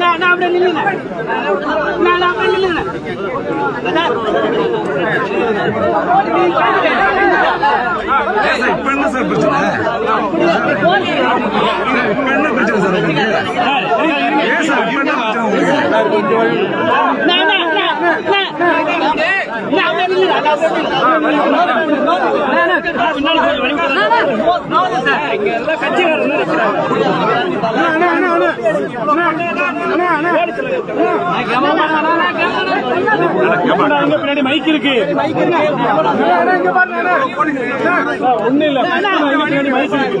நான் அப்படியே நில்லுங்க நான் அப்படியே நில்லுங்க இப்ப என்ன சார் பிரச்சனை இப்ப என்ன பிரச்சனை சார் ஏன் சார் இப்ப என்ன பிரச்சனை உங்களுக்கு பின்னாடி மைக் இருக்கு ஒண்ணு இல்ல. பின்னாடி மைக் இருக்கு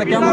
কেমন?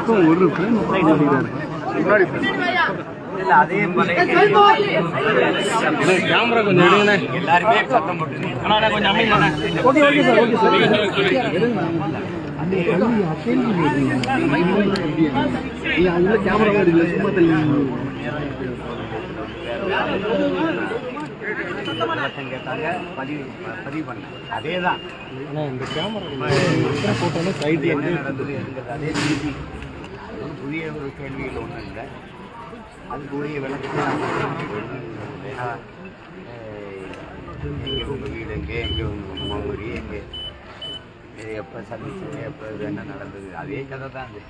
பக்கம் ஒரு கேமரா கொஞ்சம் எல்லாருமே சத்தம் போட்டு அண்ணா கொஞ்சம் அமைங்கண்ணே okay okay sir okay sir. விளக்கம் கேட்டாங்க பதிவு பதிவு பண்ணேன் அதே தான் இந்த கேமரா போட்டோன்னா சைடு என்ன நடந்தது அதே ஒன்றும் புதிய ஒரு கேள்விகள் ஒன்றும் இல்லை. அதுக்கு உரிய விளக்கத்தை ஏன்னா எங்கே உங்கள் வீடு எங்கே? எங்கே உங்கள் முகவரி எங்கே? எப்போ சந்திச்சீங்க? எப்போ இது என்ன நடந்தது? அதே கதை தான் அது.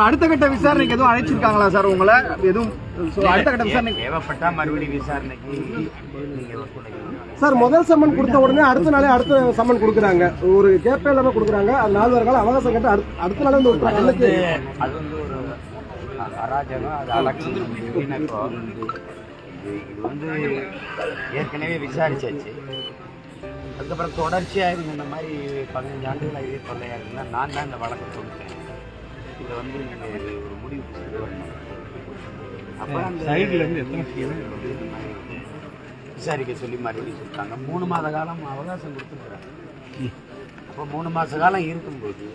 அடுத்த கட்ட விசாரணைக்கு எதுவும் அழைச்சிருக்காங்களா சார் உங்களை? எதுவும் அடுத்த கட்ட விசாரணை தேவைப்பட்டா மறுபடியும் விசாரணைக்கு சார் முதல் சம்மன் கொடுத்த உடனே அடுத்த நாளே அடுத்த சம்மன் கொடுக்குறாங்க. ஒரு கேப்பே இல்லாம கொடுக்குறாங்க. அது நாலு வார காலம் அவகாசம் கேட்டு அடுத்த- அடுத்த நாளே வந்து அது விட்டுறாங்க. அது வந்து ஒரு அராஜகம் அது அலட்சியம் இது வந்து ஏற்கனவே விசாரிச்சாச்சு. அதுக்கப்புறம் தொடர்ச்சியாக இந்த மாதிரி பதினஞ்சு ஆண்டுகள் இதே தொல்லையாக இருந்தால் நான் தான் இந்த வழக்கை சொல்லிட்டேன் இதை வந்து நீங்கள் ஒரு முடிவு அப்போ அந்த சைடுல இருந்து எத்தனை மாதிரி விசாரிக்க சொல்லி மறுபடியும் சொல்லிட்டாங்க மூணு மாத காலம் அவகாசம் கொடுத்துருக்குறாங்க. அப்போ மூணு மாத காலம் இருக்கும்போது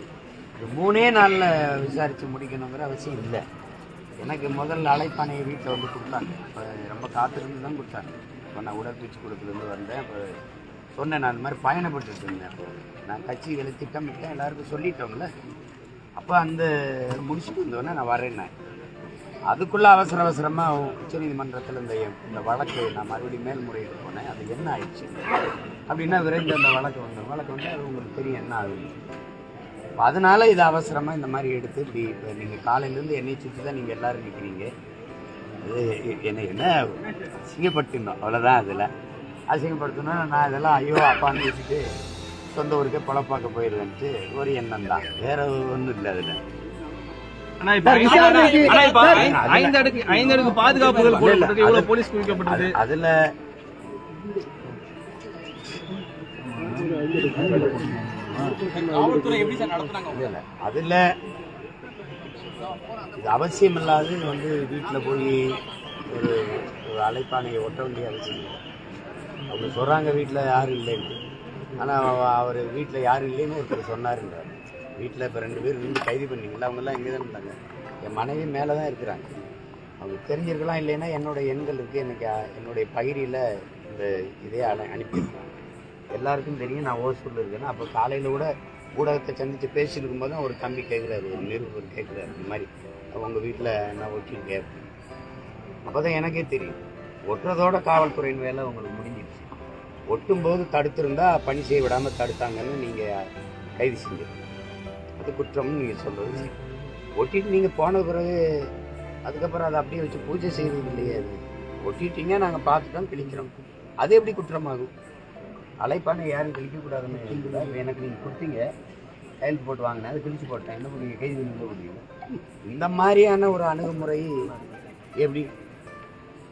இது மூணே நாளில் விசாரித்து முடிக்கணுங்கிற அவசியம் இல்லை. எனக்கு முதல்ல அழைப்பானையை வீட்டில் வந்து கொடுத்தாங்க. இப்போ ரொம்ப காத்திருந்து தான் கொடுத்தாங்க. இப்போ நான் உடற்பயிற்சி கொடுத்துலேருந்து வந்தேன். இப்போ சொன்னேன் நான் இந்த மாதிரி பயணப்பட்டுட்டு இருந்தேன். அப்போ நான் கட்சிகளை திட்டமிட்டேன். எல்லாருக்கும் சொல்லிட்டோம்ல. அப்போ அந்த முடிச்சுட்டு வந்தோடனே நான் வரேன்னேன் அதுக்குள்ளே அவசர அவசரமா உச்சநீதிமன்றத்தில் இந்த இந்த வழக்கு நான் மறுபடியும் மேல்முறையீடு போனேன் அது என்ன ஆயிடுச்சு? அப்படின்னா விரைந்து அந்த வழக்கு வந்த வழக்கு வந்து அது உங்களுக்கு தெரியும் என்ன ஆகுது அதனால இது அவசரமாக இந்த மாதிரி எடுத்து இப்படி இப்போ நீங்கள் காலையிலேருந்து என்னை சுற்றி தான் நீங்கள் எல்லாரும் நிற்கிறீங்க இது என்ன என்ன அசிங்கப்பட்டுனோம் அவ்வளோதான் அதில். அசிங்கப்படுத்தணும் நான் இதெல்லாம் ஐயோ அப்பான்னு வச்சுட்டு சொந்த ஊருக்கே பொழப்பாக்க போயிடுவேன்ட்டு ஒரு எண்ணம் தான். வேற ஒன்றும் இல்லை அதில். அதுல. அதுல இது அவசியம் இல்லாது வந்து வீட்டில் போய் ஒரு ஒரு அழைப்பானையை ஒட்ட வேண்டிய அவசியம் இல்லை. அவங்க சொல்றாங்க வீட்டில் யாரும் இல்லைன்னு. ஆனால் அவர் வீட்டில் யாரும் இல்லைன்னு ஒருத்தர் சொன்னாருங்க. வீட்டில் இப்போ ரெண்டு பேர் நின்று கைது பண்ணிங்களா அவங்கெல்லாம் இங்கே தான் இருந்தாங்க. என் மனைவி மேலே தான் இருக்கிறாங்க. அவங்க தெரிஞ்சிருக்கலாம் இல்லைன்னா என்னோட எண்கள் இருக்குது எனக்கு என்னுடைய பகிரியில் இந்த இதே அனு- அனுப்பியிருக்கேன். எல்லாருக்கும் தெரியும். நான் ஓசூரில் இருக்கேன்னு அப்போ காலையில் கூட ஊடகத்தை சந்தித்து பேசியிருக்கும் போது ஒரு தம்பி கேட்குறாரு ஒரு நிருபர் கேட்குறாரு இந்த மாதிரி. உங்கள் வீட்டில் நான் ஒட்டின்னு கேட்பேன் அப்போ தான் எனக்கே தெரியும். ஒட்டுறதோட காவல்துறையின் வேலை உங்களுக்கு முடிஞ்சு ஒட்டும்போது தடுத்திருந்தா பணி செய்ய விடாமல் தடுத்தாங்கன்னு நீங்கள் கைது செஞ்சு அது குற்றம்னு நீங்கள் சொல்கிறது. ஒட்டிட்டு நீங்கள் போன பிறகு அதுக்கப்புறம் அதை அப்படியே வச்சு பூஜை செய்கிறது இல்லையே அது. ஒட்டிட்டீங்க நாங்கள் பார்த்துட்டோம் கிழிக்கிறோம். அது எப்படி குற்றமாகும்? அலைப்பானை யாரும் கிழிக்கக்கூடாதுன்னு? இப்ப எனக்கு நீங்கள் கொடுத்தீங்க. கையெழுத்து போட்டு வாங்கினேன் அதை கிழிச்சு போட்டேன். என்ன பண்ணுவீங்க கைது பண்ணி முடியும்? இந்த மாதிரியான ஒரு அணுகுமுறை எப்படி?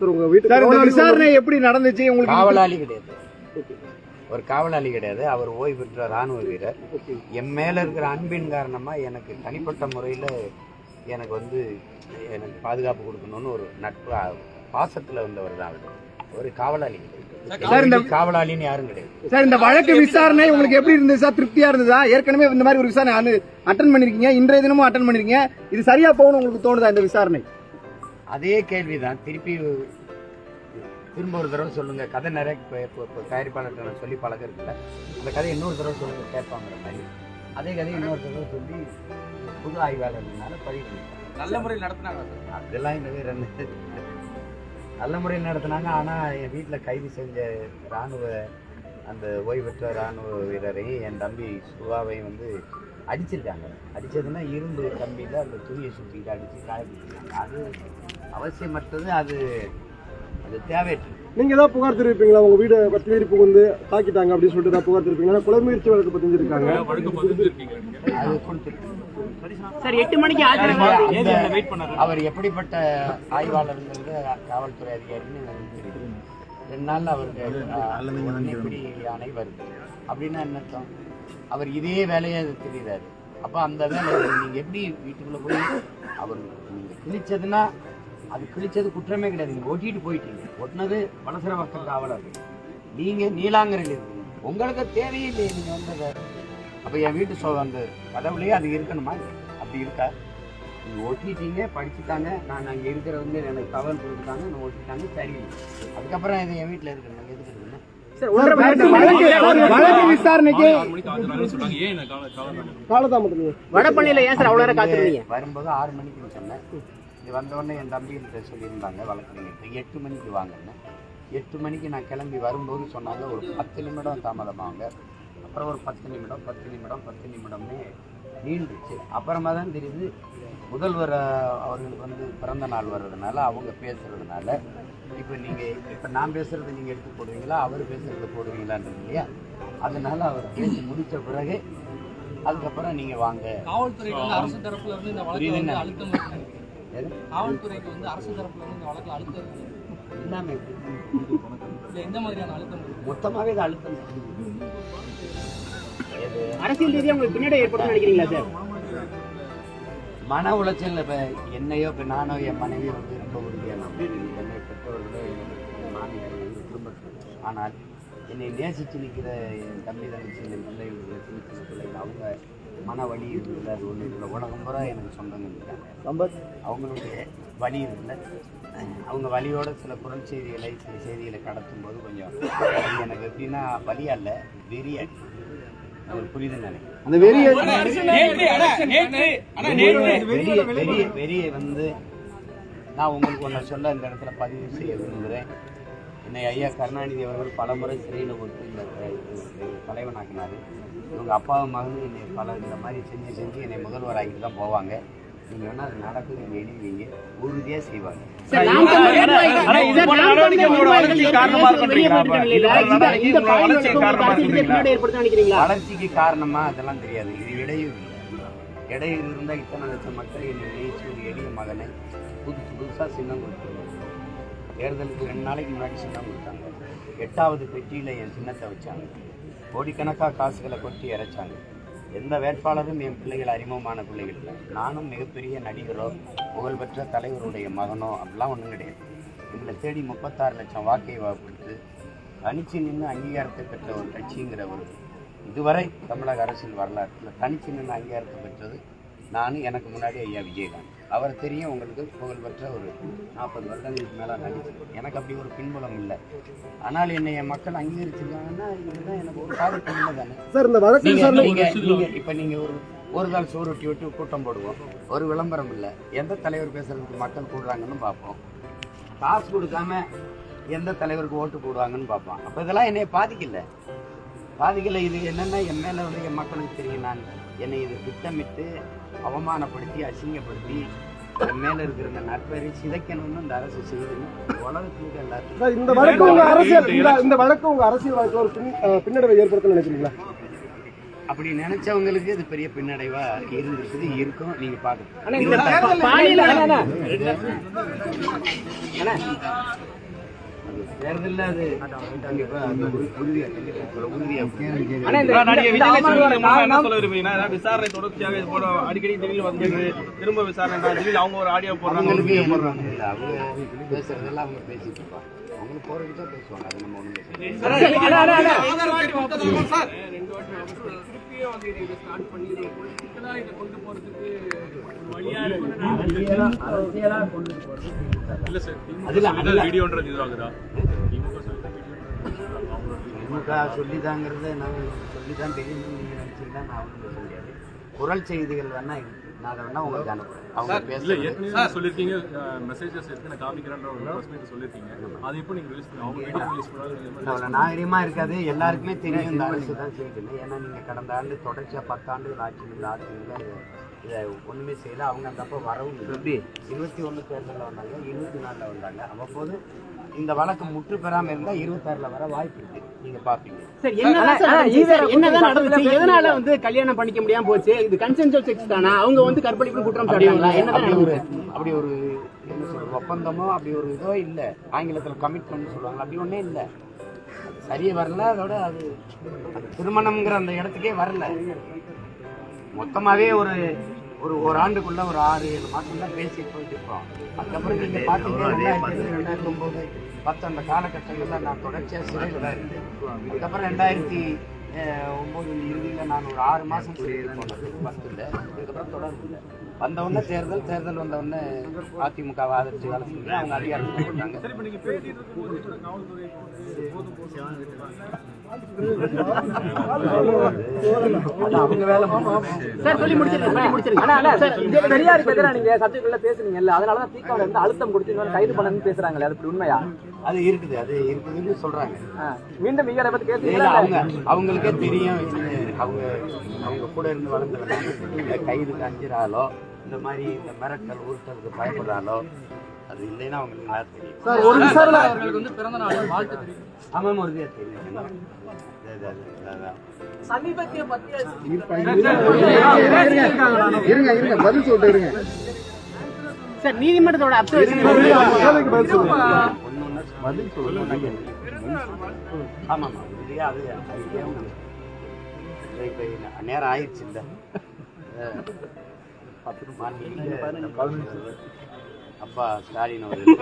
சார் உங்க சார் இந்த வீட்டுக்கு விசாரணை எப்படி நடந்துச்சு? உங்களுக்கு காவலாளி கிடையாது. ஒரு காவலாளி கிடையாது. அவர் ஓய்வு பெற்ற ராணுவ வீரர். என் மேல இருக்கிற அன்பின் காரணமா எனக்கு தனிப்பட்ட முறையில் எனக்கு வந்து எனக்கு பாதுகாப்பு கொடுக்கணும்னு ஒரு நட்பு பாசத்துல வந்தவர் தான் அவர். ஒரு காவலாளி சார், இந்த- காவலாளின்னு யாரும் கிடையாது. சார் இந்த வழக்கு விசாரணை உங்களுக்கு எப்படி இருந்தது சார்? திருப்தியா இருந்ததா? ஏற்கனவே இந்த மாதிரி ஒரு விசாரணை அட்டன் பண்ணிருக்கீங்க. இன்றைய தினமும் அட்டன் பண்ணிருக்கீங்க. இது சரியா போகணும் உங்களுக்கு தோணுதா இந்த விசாரணை? அதே கேள்விதான். திருப்பி திரும்ப ஒரு தடவை சொல்லுங்க. கதை நிறைய இப்போ இப்போ இப்போ தயாரிப்பாளர்கிட்ட நான் சொல்லி பழக்கம் இருக்குல்ல அந்த கதை இன்னொரு தடவை சொல்லுங்க கேட்பாங்கிற மாதிரி. அதே கதை இன்னொரு தடவை சொல்லி புது ஆய்வாளர்னால பதிவு பண்ணிட்டாங்க. நல்ல முறையில் நடத்தினாங்க அதெல்லாம் இந்த வேற என்ன நல்ல முறையில் நடத்தினாங்க. ஆனால் என் வீட்டில் கைது செஞ்ச இராணுவ அந்த ஓய்வு பெற்ற இராணுவ வீரரையும் என் தம்பி சுவாவையும் வந்து அடிச்சிருக்காங்க. அடிச்சதுன்னா இரும்பு கம்பியில் அந்த துணியை சுற்றிட்டு அடித்து காயப்படுத்திருக்காங்க அது அவசியமற்றது. அது அது தேவையற்றது. நீங்க ஏதாவது புகார் தெரிவிப்பீங்களா? உங்க வீடு பத்து மீறி புகுந்து தாக்கிட்டாங்க அப்படின்னு சொல்லிட்டு ஏதாவது புகார் தெரிவிப்பீங்களா? கொலை முயற்சி வழக்கு பதிஞ்சிருக்காங்க. அது சார் எட்டு மணிக்கு ஆஜராக அவர் எப்படிப்பட்ட ஆய்வாளருங்கிறது காவல்துறை அதிகாரின்னு எனக்கு தெரியும் ரெண்டு நாள்ல அவருக்கு அஹ், இப்படி யானை வருது அப்படின்னா என்ன அர்த்தம்? அவர் இதே வேலையை தெரியுறாரு அப்போ அந்த வேலை நீங்க எப்படி வீட்டுக்குள்ள போய் அவர் நீங்க கிழிச்சதுன்னா அது கிழிச்சது குற்றமே கிடையாது. நீங்க ஓட்டிட்டு போயிட்டீங்க. ஒட்டினது வலசர வர்க்க காவலர் நீங்க நீலாங்கரையில் இருக்கீங்க. உங்களுக்கு தேவையே இல்லையே நீங்க வந்ததை. அப்போ என் வீட்டு சோ அந்த கதவுலயே அது இருக்கணுமா? அப்படி இருக்கா? நீங்க ஒட்டிட்டீங்க படிச்சுட்டாங்க. நான் அங்கே இருக்கிறவங்க எனக்கு தகவல் கொடுத்துட்டாங்க. நான் ஒட்டிட்டாங்க சரி அதுக்கப்புறம் இது என் வீட்டில் இருக்கணும் நாங்கள் எதுக்கு இருக்கணும்? வந்து வரும்போது ஆறு மணிக்கு சொன்னேன் இது வந்தோடனே என் தம்பிகிட்ட சொல்லியிருந்தாங்க வழக்கறிஞர்கிட்ட எட்டு மணிக்கு வாங்கன்னு. எட்டு மணிக்கு நான் கிளம்பி வரும்போது சொன்னாங்க ஒரு பத்து நிமிடம் தாமதமாங்க. அப்புறம் ஒரு பத்து நிமிடம் பத்து நிமிடம் பத்து நிமிடம்னே நீண்டுச்சு. அப்புறமா தான் தெரியுது முதல்வர் அவர்களுக்கு வந்து பிறந்த நாள் வர்றதுனால அவங்க பேசுறதுனால இப்போ நீங்கள் இப்போ நான் பேசுறது நீங்கள் எடுத்து போடுவீங்களா அவர் பேசுறத போடுவீங்களான்றது இல்லையா? அதனால அவர் பேசி முடித்த பிறகு அதுக்கப்புறம் நீங்கள் வாங்க. காவல்துறைக்கு வந்து அரசு தரப்புல இருந்து இந்த. அழுத்தம்? காவல்துறைக்கு வந்து அரசு தரப்புல இருந்து இந்த வழக்குல அழுத்தம். எல்லாமே இல்ல எந்த மாதிரியான அழுத்தம் மொத்தமாகவே இது அழுத்தம்? அரசியல் ரீதியா உங்களுக்கு பின்னாடி ஏற்படும் நினைக்கிறீங்களா சார் மன உளைச்சல் இப்போ என்னையோ இப்போ நானோ என் மனைவியோ வந்து ரொம்ப உறுதியான என்னை பெற்றவர்களோ என் மாமியார் குடும்பத்தில் ஆனால் என்னை நேசித்து நிற்கிற என் தம்பி தங்கச்சி என் பிள்ளைகள் சின்ன சின்ன பிள்ளைகள் அவங்க மன வலி இருக்குல்ல அது ஒன்று இருக்குல்ல உலகம் பூரா எனக்கு சொந்தங்கள் இருக்காங்க அவங்களுடைய வலி இருக்குல்ல. அவங்க வலியோட சில குரல் செய்திகளை சில செய்திகளை கடத்தும் போது கொஞ்சம் எனக்கு எப்படின்னா வலியா இல்லை வெறியா. உங்களுக்கு புரியுதுன்னு நினைக்கிறேன் அந்த வெறிய வெறிய வெறிய வெறிய வந்து நான் உங்களுக்கு ஒன்று சொல்ல இந்த இடத்துல பதிவு செய்ய விரும்புகிறேன். என்னை ஐயா கருணாநிதி அவர்கள் பல முறை சிறையில் போட்டு இந்த தலைவனாக்கினார். இவங்க அப்பாவும் மகனும் என்னை பல இந்த மாதிரி செஞ்சு செஞ்சு என்னை முதல்வர் ஆகிட்டு தான் போவாங்க. நீங்கள் வேணால் அது நடக்குது நீங்கள் எழுதுவீங்க உறுதியாக செய்வாங்க. வளர்ச்சிக்கு காரணமா அதெல்லாம் தெரியாது. இது இடையூறு இடையூறு இருந்தால் இத்தனை லட்சம் மக்கள் என்னை நினைச்சு ஒரு எளிய மகனை புதுசு புதுசாக சின்னம் கொடுத்துருவாங்க. தேர்தலுக்கு ரெண்டு நாளைக்கு முன்னாடி சின்னம் கொடுத்தாங்க எட்டாவது பெட்டியில் என் சின்னத்தை வச்சாங்க. கோடிக்கணக்காக காசுகளை கொட்டி இறைச்சாங்க. எந்த வேட்பாளரும் என் பிள்ளைகள் அறிமுகமான பிள்ளைகள் இல்லை. நானும் மிகப்பெரிய நடிகரோ புகழ்பெற்ற தலைவருடைய மகனோ அப்படிலாம் ஒன்றும் கிடையாது. எங்களை தேடி முப்பத்தாறு லட்சம் வாக்கை வாக்குறுத்து தனிச்சு நின்று அங்கீகாரத்தை பெற்ற ஒரு கட்சிங்கிற ஒரு இதுவரை தமிழக அரசியல் வரலாற்றில் தனிச்சு நின்று அங்கீகாரத்தை பெற்றது நானும் எனக்கு முன்னாடி ஐயா விஜயகாந்த். அவர் தெரியும் உங்களுக்கு புகழ்பெற்ற ஒரு நாற்பது வருடங்களுக்கு மேலே நடிச்சு எனக்கு அப்படி ஒரு பின்புலம் இல்லை. ஆனால் என்னை என் மக்கள் அங்கீகரிச்சிருக்காங்கன்னா இதுதான் எனக்கு ஒரு பாதிப்பு இல்லை தானே. சார் இந்த வழக்கு இப்ப நீங்க ஒரு ஒரு நாள் சோறு ஒட்டி விட்டு கூட்டம் போடுவோம். ஒரு விளம்பரம் இல்லை. எந்த தலைவர் பேசுறதுக்கு மக்கள் கூடுறாங்கன்னு பார்ப்போம். காசு கொடுக்காம எந்த தலைவருக்கு ஓட்டு போடுவாங்கன்னு பார்ப்போம். அப்ப இதெல்லாம் என்னைய பாதிக்கல. பாதிக்கல. இது என்னன்னா என் மேல வந்து என் மக்களுக்கு தெரியும். நான் என்னை இது திட்டமிட்டு அவமானப்படுத்தி அசிங்கப்படுத்தி மேல இருக்கிற இந்த நட்பெயரை சிதைக்கணும்னு இந்த அரசு செய்யுதுன்னு உலகத்துக்கு எல்லாத்துக்கும். சார் இந்த வழக்கு உங்க அரசியல் இந்த வழக்கு உங்க அரசியல் வாழ்க்கையில் ஒரு பின்னடைவை ஏற்படுத்த நினைக்கிறீங்களா? அப்படி நினைச்சவங்களுக்கு இது பெரிய பின்னடைவா இருந்திருக்குது இருக்கும். நீங்க பாருங்க விசாரணை தொடர்ச்சியாக அடிக்கடி திடீர்னு வந்து திரும்ப விசாரணை அவங்க ஒரு ஆடியோ போடுறாங்க. போறதுக்கு. அரசியலா கொண்டு போறது. அதுல அதுல வீடியோன்றது இதுவாகுதா திமுக சொல்லிதாங்கிறத நான் சொல்லிதான் தெரியணும்னு நீங்க நினைச்சீங்கன்னா நான் பேச முடியாது. குரல் செய்திகள் வேணா இருக்கு. நான் அதை வேணா உங்களுக்கு அனுப்புறேன். அவங்க ஏற்கனவே சொல்லிருக்கீங்க மெசேஜஸ் எடுத்து நான் காமிக்கிறேன்ற ஒரு சொல்லிருக்கீங்க. அது இப்போ நீங்க ரிலீஸ் பண்ணி அவங்க வீடியோ ரிலீஸ் பண்ணாலும் அவ்வளோ நாகரிகமா இருக்காது. எல்லாருக்குமே தெரியும் இந்த அரசு தான் செய்யுதுன்னு. ஏன்னா நீங்க கடந்த ஆண்டு தொடர்ச்சியா பத்தாண்டுகள் ஆட்சி இருந்த ஆட்சியில் இதை ஒண்ணுமே செய்யல. அவங்க அந்த அப்போ வரவும் இல்லை. இருபத்தி ஒண்ணு தேர்தலில் வந்தாங்க இருபத்தி நாலுல வந்தாங்க. அவ்வப்போது இந்த வழக்கு முற்று பெறாம இருந்தா இருபத்தாறுல வர வாய்ப்பு இருக்கு. நீங்க பாப்பீங்க சார் என்னதான் நடந்துச்சு? எதனால வந்து கல்யாணம் பண்ணிக்க முடியாம போச்சு? இது கன்சென்சுவல் செக்ஸ் தானா? அவங்க வந்து கற்பழிப்பு குற்றம் சாட்டுறாங்களா? என்னதான் அப்படி ஒரு நடந்துச்சு? அப்படி ஒரு என்ன சொல்றது? ஒப்பந்தமோ அப்படி ஒரு இதோ இல்ல. ஆங்கிலத்துல கமிட்மெண்ட் சொல்லுவாங்க அப்படி ஒண்ணே இல்ல. சரியா வரல அதோட அது அது திருமணம்ங்கிற அந்த இடத்துக்கே வரல. மொத்தமாவே ஒரு ஒரு ஒரு ஆண்டுக்குள்ள ஒரு ஆறு ஏழு மாசம் தான் பேசி போயிட்டு இருக்கோம். அதுக்கப்புறம் நீங்க பாத்தீங்கன்னா ரெண்டாயிரத்தி ரெண்டாயிரத்தி ஒன்பது பத்து அந்த காலகட்டங்கள்ல நான் தொடர்ச்சியா சிறையில் தான் இருந்தேன். அதுக்கப்புறம் ரெண்டாயிரத்தி அஹ், ஒன்பது இறுதியில் நான் ஒரு ஆறு மாசம் சிறையில் போனது பத்தில் அதுக்கப்புறம் தொடர்பு இல்லை. வந்த உடனே தேர்தல் தேர்தல் வந்த உடனே அதிமுக ஆதரிச்சு வேலை செஞ்சு அவங்க அதிகாரத்துக்கு போட்டாங்க அவங்க வேலை சார் சொல்லி முடிச்சிருங்க சொல்லி முடிச்சிருங்க சார் பெரியாருக்கு எதிராக நீங்க அதனால தான் திகால இருந்து அழுத்தம் கொடுத்து இந்த மாதிரி கைது பண்ணணும்னு பேசுறாங்களே அது உண்மையா? அது இருக்குது அது இருக்குதுன்னு சொல்றாங்க. மீண்டும் ஈகரை பத்தி பேசுறீங்களா? அவங்க அவங்களுக்கே தெரியும் அவங்க அவங்க கூட இருந்து வளர்ந்தவங்க இந்த கைதுக்கு அஞ்சுறாலோ இந்த மாதிரி இந்த மிரட்டல் உருட்டலுக்கு பயப்படுறாலோ அது இல்லைன்னா அவங்களுக்கு நல்லா தெரியும். சார் ஒரு விசாரணை அவர்களுக்கு வந்து பிறந்த நாள் வாழ்த்து ஆமாம் தெரியும். சமீபத்திய இருங்க. இருங்க பதில் சொல்லிட்டு இருங்க. சார் நீதிமன்றத்தோட பதில் சொல்லுங்க. ஆமாம் அது உங்களுக்கு. இப்போ நேரம் ஆயிடுச்சு இல்லை. அப்பா ஸ்டாலின் அவர்கள்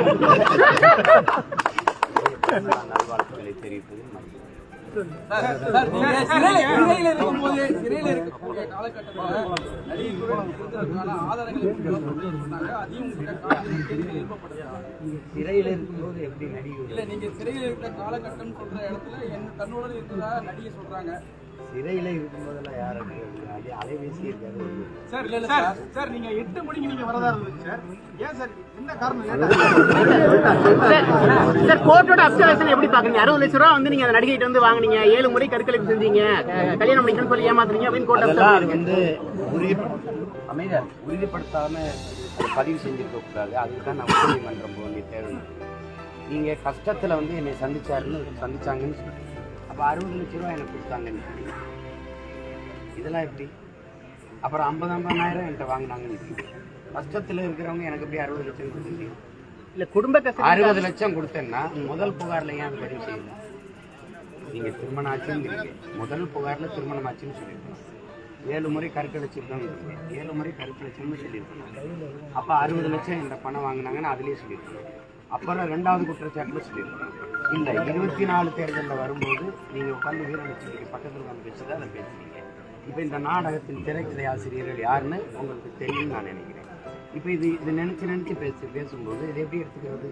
நல்வாழ்த்துக்களை தெரிவிப்பது மகிழ்ச்சி. சார் நீங்க சிறையில இருக்கும்போது சிறையில இருக்கக்கூடிய காலகட்டத்துல நடிகை திருத்தறதுக்கான ஆதாரங்களை சிறையில் இருக்கும்போது எப்படி நடிகை இல்ல நீங்க சிறையில இருக்கிற காலகட்டம் சொல்ற இடத்துல என்ன தன்னோட இருக்கிறதா நடிகை சொல்றாங்க. சிறையில் இருக்கும்போதெல்லாம் யாரும் அதே அலைபேசி இருக்காது. சார் இல்ல சார் சார் நீங்க எட்டு மணிக்கு நீங்க வரதா இருந்துச்சு சார். ஏன் சார் என்ன காரணம்? சார்? சார் கோர்ட்டோட அப்சர்வேஷன் எப்படி பாக்குறீங்க அறுபது லட்ச ரூபா வந்து நீங்க அந்த நடிகைகிட்ட வந்து வாங்குனீங்க. ஏழு முறை கருக்கலைப்பு செஞ்சீங்க. கல்யாணம் பண்ணிக்கணும்னு சொல்லி ஏமாத்துறீங்க அப்படின்னு கோர்ட் வந்து உறுதிப்படு அமைதியா உறுதிப்படுத்தாம பதிவு செஞ்சிருக்க கூடாது அதுக்கு தான் நான் உச்சநீதிமன்றம் போக வேண்டிய தேவை நீங்க கஷ்டத்துல வந்து என்னை சந்திச்சாருன்னு சந்திச்சாங்கன்னு அப்ப அறுபது லட்ச ரூபா எனக்கு கொடுத்தாங்கன்னு. இதெல்லாம் எப்படி? அப்புறம் ஐம்பது ஐம்பதாயிரம் என்கிட்ட வாங்கினாங்கன்னு சொல்றீங்க. கஷ்டத்துல இருக்கிறவங்க எனக்கு எப்படி அறுபது லட்சம் கொடுத்தீங்க? இல்ல குடும்ப கஷ்டம் அறுபது லட்சம் கொடுத்தேன்னா முதல் புகார்ல ஏன் அது பதிவு செய்யல? நீங்க திருமணம் ஆச்சுங்கிறீங்க முதல் புகார்ல திருமணம் ஆச்சுன்னு சொல்லியிருக்கணும் ஏழு முறை கருக்கடைச்சிருக்கோம் ஏழு முறை கருக்கடைச்சோம்னு சொல்லியிருக்கணும் அப்ப அறுபது லட்சம் இந்த பணம் வாங்கினாங்கன்னு அதுலயே சொல்லியிருக்கணும் அப்புறம் ரெண்டாவது குற்றச்சாட்டுல சொல்லியிருக்கணும் இல்ல இருபத்தி நாலு தேர்தலில் வரும்போது நீங்க உட்காந்து வீரலட்சுமிக்கு பக்கத்துல உட்காந்து பேசுறது அதை பேசுறீங்க இப்போ இந்த நாடகத்தின் திரைக்கதை ஆசிரியர்கள் யாருன்னு உங்களுக்கு தெரியும் நான் நினைக்கிறேன். இப்போ இது இது நினைச்சு நினைச்சு பேசு பேசும்போது இது எப்படி எடுத்துக்கிறது?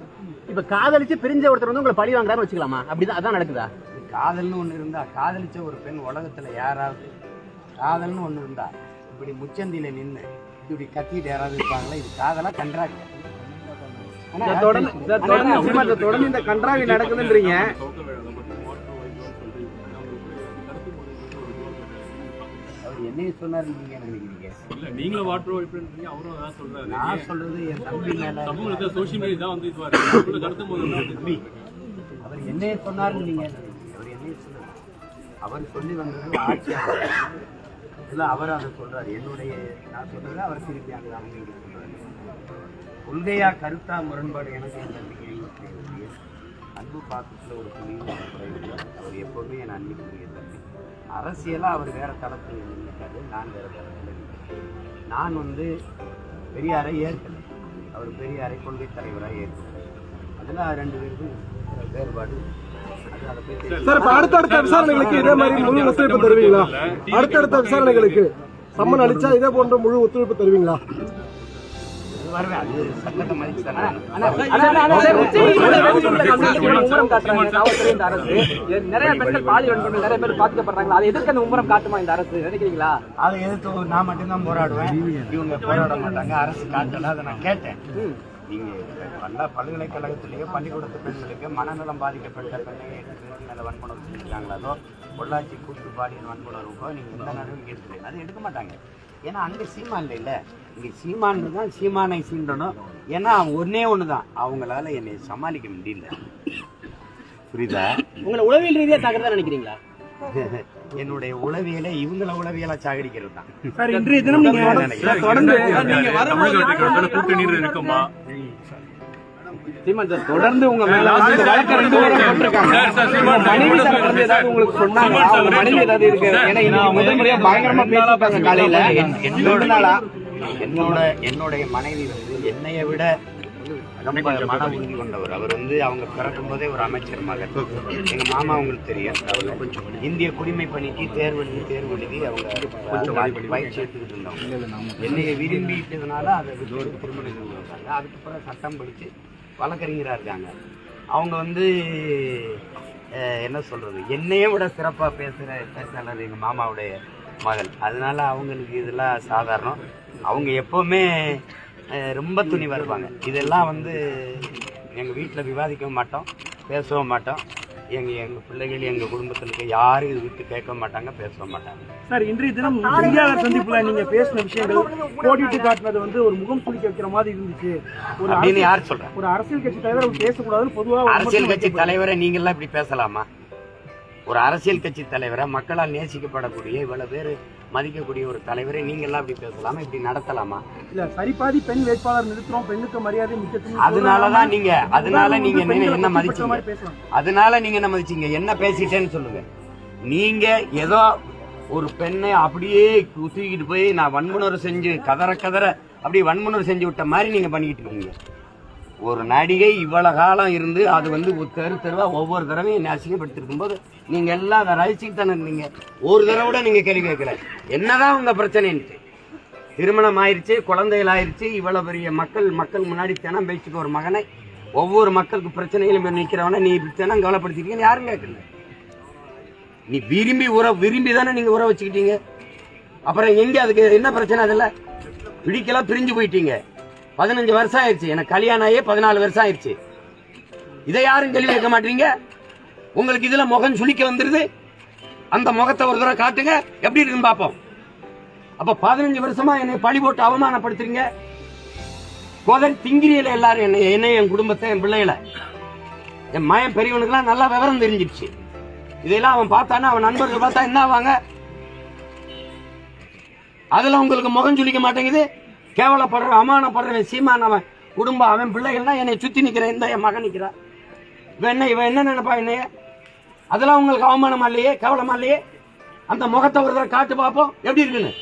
இப்ப காதலிச்சு பிரிஞ்ச ஒருத்தர் வந்து உங்களை பழி வாங்குறான்னு வச்சுக்கலாமா? அப்படிதான் அதான் நடக்குதா? இது காதல்னு ஒன்று இருந்தா காதலிச்ச ஒரு பெண் உலகத்துல யாராவது காதல்னு ஒன்று இருந்தா இப்படி முச்சந்தில நின்று இப்படி கத்திட்டு யாராவது இருப்பாங்களா? இது காதலா கன்றாங்க தொடர்ந்து இந்த கன்றாவி நடக்குதுன்றீங்க. அவர் என்னைய சொன்னார் நீங்க என்ன நினைக்கிறீங்க? இல்ல நீங்களும் வாட்டர் வைப்ரன்றீங்க அவரும் அதான் சொல்றாரு. நான் சொல்றது என் தம்பி மேல சமூகத்துல சோஷியல் மீடியா தான் வந்து இதுவா இருக்கு போது அவர் என்னைய நீங்க? அவர் என்னைய சொன்னார். அவர் சொல்லி வந்தது ஆட்சியாளர் இல்லை அவர் அதை சொல்கிறார் என்னுடைய நான் சொல்றது அவர் திருப்பி அங்கே அவங்க இப்படி கொள்கையாக கருத்தா முரண்பாடு எனக்கு என் நம்பிக்கை அன்பு பாக்கத்தில் ஒரு துணியும் குறைவில்லை. அவர் எப்போவுமே என் அன்பிக்குரிய தம்பி. அரசியலாக அவர் வேறு தளத்தில் நின்றுட்டாரு நான் வேறு தளத்தில் நான் வந்து பெரியாரை ஏற்கல. அவர் பெரியாரை கொள்கை தலைவராக ஏற்கிறார் அதில் ரெண்டு பேருக்கும் வேறுபாடு சார் இப்ப அடுத்தடுத்த விசாரணைகளுக்கு இதே மாதிரி முழு ஒத்துழைப்பு தருவீங்களா? அடுத்தடுத்த விசாரணைகளுக்கு சம்மன் அளிச்சா இதே போன்ற முழு ஒத்துழைப்பு தருவீங்களா? இந்த அரசு நிறைய பெண்கள் பாலியல் வன்கொடுமை நிறைய பேர் பாதிக்கப்படுறாங்க அதை எதிர்க்க அந்த காட்டுமா இந்த அரசு நினைக்கிறீங்களா அதை எதிர்த்து நான் மட்டும்தான் போராடுவேன். இவங்க போராட மாட்டாங்க. அரசு காட்டல அதை நான் கேட்டேன். நீங்க பல பல்கலைக்கழகத்திலேயோ பள்ளிக்கூடத்து பெண்களுக்கு மனநலம் பாதிக்கப்பட்ட பெண்ணை பேருக்கு மேல வன்புணர்வு செஞ்சுருக்காங்களோ? பொள்ளாச்சி கூட்டு பாலியல் வன்புணர்வுக்கோ நீங்க எந்த நடவடிக்கை எடுத்து அது எடுக்க மாட்டாங்க. ஏன்னா அங்க சீமான் இல்ல இங்க சீமான் தான் சீமானை சீண்டணும். ஏன்னா அவன் ஒன்னே ஒண்ணுதான். அவங்களால என்னை சமாளிக்க முடியல. புரியுதா? உங்களை உளவியல் ரீதியா தாக்குறதா நினைக்கிறீங்களா? என்னுடைய உளவியலை இவங்கள உளவியலை சாகடிக்கிறது தான். சார் இன்றைய தினம் நீங்க தொடர்ந்து கூட்டணி இருக்குமா? சீமான் சார் தொடர்ந்து உங்க மேல வந்து வழக்கை ரெண்டு மனைவி ஏதாவது உங்களுக்கு சொன்னாங்களா? உங்க மனைவி ஏதாவது இருக்கு? ஏன்னா இன்னைக்கு முதல் முறையா பயங்கரமா பேசிட்டாங்க காலையில. என்னோட என்னோட என்னுடைய மனைவி வந்து என்னைய விட ரொம்ப மன உறுதி கொண்டவர் அவர் வந்து அவங்க பிறக்கும் போதே ஒரு அமைச்சர் மகன் எங்க மாமா உங்களுக்கு தெரியும் அவங்க இந்திய குடிமை பணிக்கு தேர்வு எழுதி தேர்வு எழுதி அவங்க கொஞ்சம் பயிற்சி எடுத்துக்கிட்டு இருந்தவங்க என்னைய விரும்பிட்டதுனால அதை திருமணம் வந்தாங்க அதுக்கப்புறம் சட்டம் படிச்சு வழக்கறிஞராக இருக்காங்க. அவங்க வந்து என்ன சொல்றது? என்னைய விட சிறப்பாக பேசுகிற பேச்சாளர் எங்கள் மாமாவுடைய மகள். அதனால அவங்களுக்கு இதெல்லாம் சாதாரணம். அவங்க எப்போவுமே ரொம்ப துணிவாக இருப்பாங்க இதெல்லாம் வந்து எங்கள் வீட்டில் விவாதிக்கவும் மாட்டோம் பேசவும் மாட்டோம். எங்கள் எங்கள் பிள்ளைகள் எங்கள் குடும்பத்தில் இருக்க யாரும் இது விட்டு கேட்க மாட்டாங்க பேசவும் மாட்டாங்க. சார் இன்றைய தினம் செய்தியாளர் சந்திப்புல நீங்க பேசின விஷயங்கள் கோடிட்டு காட்டினது வந்து ஒரு முகம் சுளிக்க வைக்கிற மாதிரி இருந்துச்சு. ஒரு அப்படின்னு யார் சொல்கிறா ஒரு அரசியல் கட்சி தலைவர் பேசக்கூடாதுன்னு பொதுவாக அரசியல் கட்சி தலைவரை நீங்கள்லாம் இப்படி பேசலாமா? ஒரு அரசியல் கட்சி தலைவரை மக்களால் நேசிக்கப்படக்கூடிய இவ்வளவு பேர் மதிக்கக்கூடிய ஒரு தலைவரை நீங்கள்லாம் இப்படி பேசலாமா? இப்படி நடத்தலாமா? இல்ல சரிபாதி பெண் வேட்பாளர் நிறுத்துறோம் பெண்ணுக்கு மரியாதை முக்கியத்துவம் அதனாலதான் நீங்க அதனால நீங்க என்ன- மதிச்சீங்க? அதனால நீங்க என்ன மதிச்சீங்க? என்ன பேசிட்டேன்னு சொல்லுங்க. நீங்க ஏதோ ஒரு பெண்ணை அப்படியே தூக்கிட்டு போய் நான் வன்முணர்வு செஞ்சு கதற கதற அப்படியே வன்முணர்வு செஞ்சு விட்ட மாதிரி நீங்க பண்ணிக்கிட்டு இருக்கீங்க. ஒரு நடிகை இவ்வளவு காலம் இருந்து அது வந்து தெரு தெருவா ஒவ்வொரு தடவையும் அசிங்கப்படுத்திருக்கும் போது நீங்க எல்லாம் அதை ரசிச்சுட்டு தானே இருந்தீங்க ஒரு தடவை கூட நீங்க கேள்வி கேட்கல. என்னதான் உங்க பிரச்சனைன்ட்டு. திருமணம் ஆயிடுச்சு குழந்தைகள் ஆயிடுச்சு இவ்வளோ பெரிய மக்கள் மக்கள் முன்னாடி தினம் பேச்சுக்க ஒரு மகனை ஒவ்வொரு மக்களுக்கு பிரச்சனையிலும் நிற்கிறவன நீ இப்படி தினம் கவலைப்படுத்திருக்கீங்கன்னு யாரும் கேட்கல. நீ விரும்பி உற விரும்பி தானே நீங்கள் உற வச்சுக்கிட்டீங்க. அப்புறம் எங்கே அதுக்கு என்ன பிரச்சனை அதில்? பிடிக்கலாம் பிரிஞ்சு போயிட்டீங்க. பதினஞ்சு வருஷம் ஆயிடுச்சு எனக்கு கல்யாணம் ஆகியே பதினாலு வருஷம் ஆயிடுச்சு இதை யாரும் கேள்வி கேட்க மாட்டீங்க? உங்களுக்கு இதுல முகம் சுளிக்க வந்துருது. அந்த முகத்தை ஒரு தடவை காட்டுங்க. எப்படி இருக்குன்னு பார்ப்போம். அப்ப பதினஞ்சு வருஷமா என்னை பழி போட்டு அவமானப்படுத்துறீங்க. கோதரி திங்கிரியில எல்லாரும் என்னை என்னை என் குடும்பத்தை என் பிள்ளைகளை. என் மயன் பெரியவனுக்குலாம் நல்லா விவரம் தெரிஞ்சிருச்சு. இதெல்லாம் அவன் பார்த்தானா அவன் நண்பர்கள் பார்த்தா என்ன ஆவாங்க? அதில் உங்களுக்கு முகம் சுளிக்க மாட்டேங்குது. கேவலப்படுற அவமானப்படுறவன் சீமான் அவன் குடும்பம் அவன் பிள்ளைகள்னா என்னை சுத்தி நிக்கிற இந்த என் மகன் நிக்கிறா இவன் என்ன இவன் என்ன நினைப்பா என்னைய? அதெல்லாம் உங்களுக்கு அவமானமா இல்லையே? கேவலமா இல்லையே? அந்த முகத்தை ஒரு தடவை காட்டு பார்ப்போம் எப்படி இருக்குன்னு?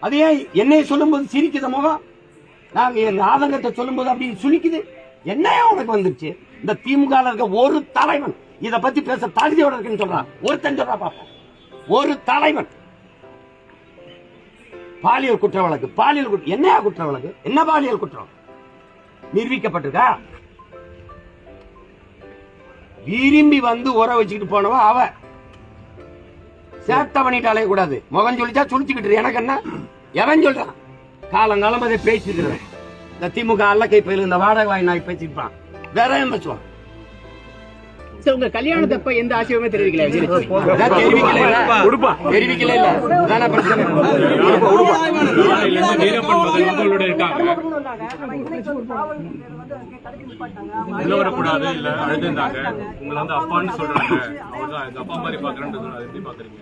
அது ஏன் என்னைய சொல்லும்போது சிரிக்குது முகம்? நாங்கள் என் ஆதங்கத்தை சொல்லும்போது அப்படி சுழிக்குது என்னையா உனக்கு வந்துருச்சு? இந்த திமுக இருக்க ஒரு தலைவன் இதை பத்தி பேச தகுதியோட இருக்குன்னு சொல்றான். ஒருத்தன் சொல்றா பாப்போம். ஒரு தலைவன். பாலியல் குற்ற வழக்கு பாலியல் குற்ற என்னையா குற்ற வழக்கு என்ன பாலியல் குற்றம்? நிரூபிக்கப்பட்டிருக்கா? விரும்பி வந்து உர வச்சுக்கிட்டு போனவ அவ. சேட்டை பண்ணிட்டு அலையக்கூடாது முகம் சொல்லிச்சா சுழிச்சுக்கிட்டு எனக்கு என்ன? எவன் சொல்றான் காலங்காலம் அதை பேசிக்கிறேன் இந்த திமுக அல்லக்கை பயில இந்த வாடகை வாய் நாய் பேசிருப்பான் வேற என்ன பேசுவான்? சார் உங்க கல்யாணத்தப்ப எந்த ஆட்சியுமே தெரிவிக்கல தெரிவிக்கல இல்ல. பிரச்சனை இருந்து உள்ள வரக்கூடாது இல்ல அழுதுந்தாங்க உங்களை வந்து அப்பான்னு சொல்றாங்க. அவர்தான் எங்க அப்பா மாதிரி பாக்குறேன்னு அதை எப்படி பாக்குறீங்க?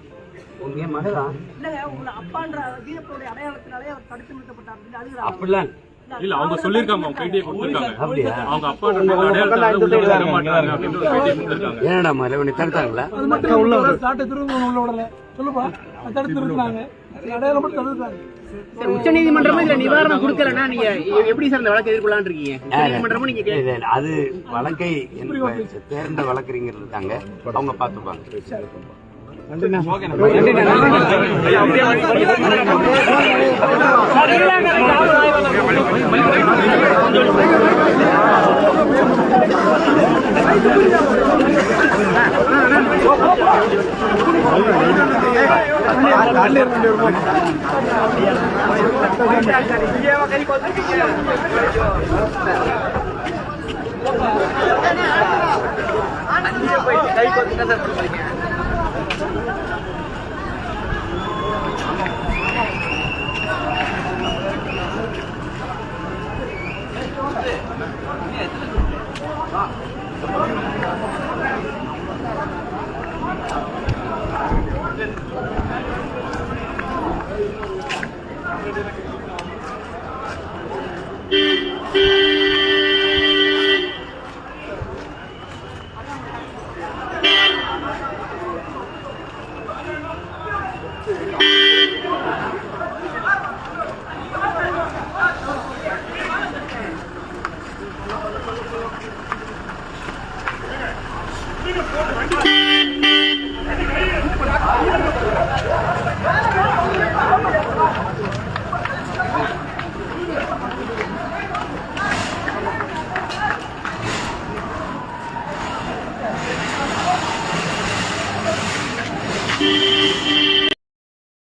உங்க மகளா இல்லைங்க உங்களை அப்பான்ற வீரப்பனுடைய அடையாளத்தினாலே அவர் தடுத்து நிறுத்தப்பட்டார். அப்படின்னு அழுகிறாங்க அப்படிலாம் இல்ல அவங்க சொல்லிருக்காங்க அவங்க பேட்டியை கொடுத்திருக்காங்க. அப்படியா? அவங்க அப்பா உள்ள என்னடா உன்னை தடுத்தாங்களா? அது மட்டும் இல்ல சாட்டை திரும்ப உள்ள விடல. சொல்லுப்பா தடுத்து நிறுத்தினாங்க. அடையாளம் மட்டும் தடுத்தாங்க உச்ச நீதிமன்றமும் இதுல நிவாரணம் கொடுக்கலன்னா நீங்க எப்படி சார் இந்த வழக்கு எதிர்கொள்ளலாம்னு இருக்கீங்க நீதிமன்றமும் நீங்க அது வழக்கை தேர்ந்த வழக்கறிஞர் இருக்காங்க அவங்க பார்த்துப்பாங்க.